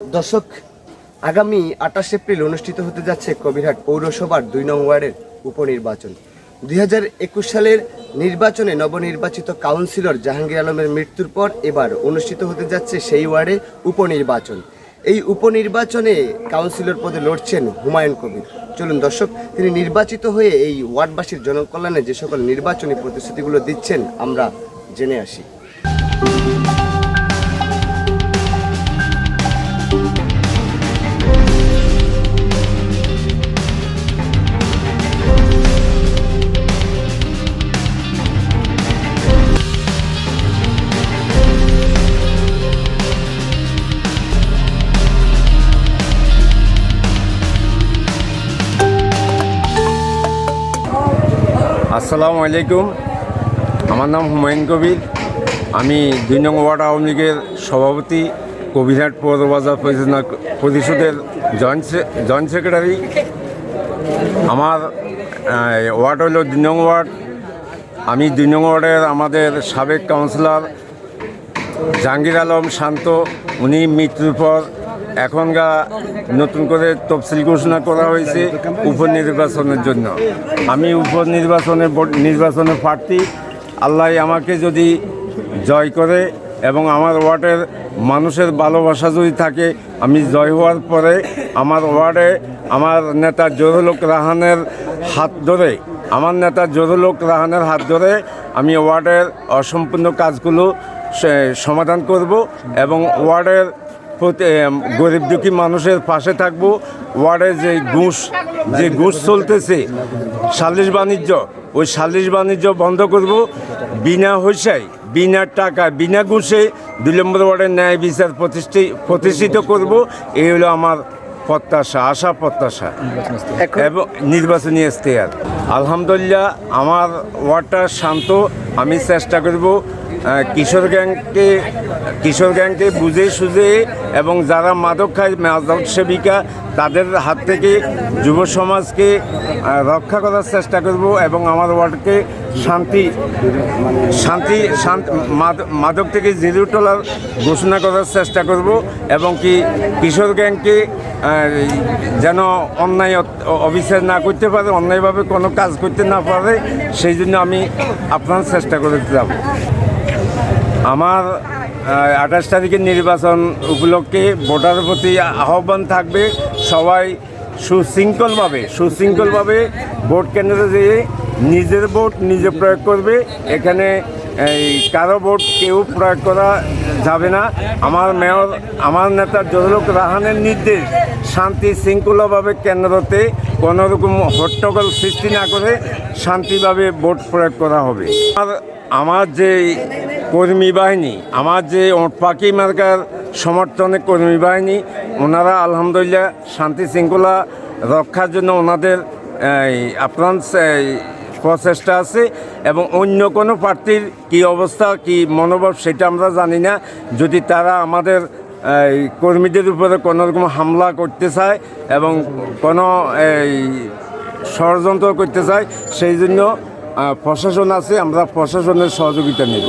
দর্শক, আগামী আঠাশ এপ্রিল অনুষ্ঠিত হতে যাচ্ছে কবিরহাট পৌরসভার দুই নং ওয়ার্ডের উপনির্বাচন। দুই হাজার একুশ সালের নির্বাচনে নবনির্বাচিত কাউন্সিলর জাহাঙ্গীর আলমের মৃত্যুর পর এবার অনুষ্ঠিত হতে যাচ্ছে সেই ওয়ার্ডে উপনির্বাচন। এই উপনির্বাচনে কাউন্সিলর পদে লড়ছেন হুমায়ুন কবির। চলুন দর্শক, তিনি নির্বাচিত হয়ে এই ওয়ার্ডবাসীর জনকল্যাণে যে সকল নির্বাচনী প্রতিশ্রুতিগুলো দিচ্ছেন আমরা জেনে আসি। আসসালামু আলাইকুম। আমার নাম হুমায়ুন কবির। আমি দুই নং ওয়ার্ড আওয়ামী লীগের সভাপতি, কবিরহাট পৌরবাজার পরিচালনা পরিষদের জয়েন্ট জয়েন্ট সেক্রেটারি। আমার ওয়ার্ড হলো দুই নং ওয়ার্ড। আমি দুই নং ওয়ার্ডের আমাদের সাবেক কাউন্সিলর জাহাঙ্গীর আলম শান্ত, উনি মৃত্যুর পর এখনকার নতুন করে তফসিল ঘোষণা করা হয়েছে উপনির্বাচনের জন্য। আমি উপনির্বাচনের ভোট- নির্বাচনের প্রার্থী। আল্লাহ আমাকে যদি জয় করে এবং আমার ওয়ার্ডের মানুষের ভালোবাসা যদি থাকে, আমি জয় হওয়ার পরে আমার ওয়ার্ডে আমার নেতা জহুরুল রাহানের হাত ধরে, আমার নেতা জহুরুল রাহানের হাত ধরে আমি ওয়ার্ডের অসম্পূর্ণ কাজগুলো সমাধান করব এবং ওয়ার্ডের গরিব দুঃখী মানুষের পাশে থাকব। ওয়ার্ডে যে ঘুষ যে ঘুষ চলতেছে সালিশ বাণিজ্য ওই সালিশ বাণিজ্য বন্ধ করব। বিনা হইসাই বিনা টাকা বিনা ঘুষে দুই নম্বর ওয়ার্ডের ন্যায় বিচার প্রতিষ্ঠি প্রতিষ্ঠিত করব। এই হলো আমার প্রত্যাশা আশা প্রত্যাশা। এবং নির্বাচনী ইশতেহার আলহামদুলিল্লাহ আমার ওয়ার্ডটা শান্ত আমি চেষ্টা করব। কিশোর গ্যাংকে কিশোর গ্যাংকে বুঝে সুঝে এবং যারা মাদক খায়, মাদক সেবিকা, তাদের হাত থেকে যুব সমাজকে রক্ষা করার চেষ্টা করব এবং আমার ওয়ার্ডকে শান্তি শান্তি শান্তি, মাদ- মাদক থেকে জিরো টলার ঘোষণা করার চেষ্টা করব এবং কি কিশোর গ্যাংকে যেন অন্যায় অবিচার না করতে পারে, অন্যায়ভাবে কোনো কাজ করতে না পারে, সেই জন্য আমি আপনার চেষ্টা করে যাব। আমার আঠাশ তারিখের নির্বাচন উপলক্ষে ভোটারের প্রতি আহ্বান থাকবে সবাই সুশৃঙ্খলভাবে সুশৃঙ্খলভাবে ভোট কেন্দ্রে যেয়ে নিজের ভোট নিজে প্রয়োগ করবে। এখানে, এই, কারও ভোট কেউ প্রয়োগ করা যাবে না। আমার মেয়র, আমার নেতা জহুরুল রাহানের নির্দেশ শান্তি শৃঙ্খলাভাবে কেন্দ্রতে কোনো রকম হট্টগোল সৃষ্টি না করে শান্তিভাবে ভোট প্রয়োগ করা হবে। আর আমার যে কর্মী বাহিনী, আমার যে পাখি মার্কার সমর্থনে কর্মী বাহিনী, ওনারা আলহামদুলিল্লাহ শান্তি শৃঙ্খলা রক্ষার জন্য ওনাদের আপ্রাণ প্রচেষ্টা আছে এবং অন্য কোনো প্রার্থীর কী অবস্থা, কি মনোভাব সেটা আমরা জানি না। যদি তারা আমাদের কর্মীদের উপরে কোনো রকম হামলা করতে চায় এবং কোনো ষড়যন্ত্র করতে চায়, সেই জন্য প্রশাসন আছে, আমরা প্রশাসনের সহযোগিতা নেব।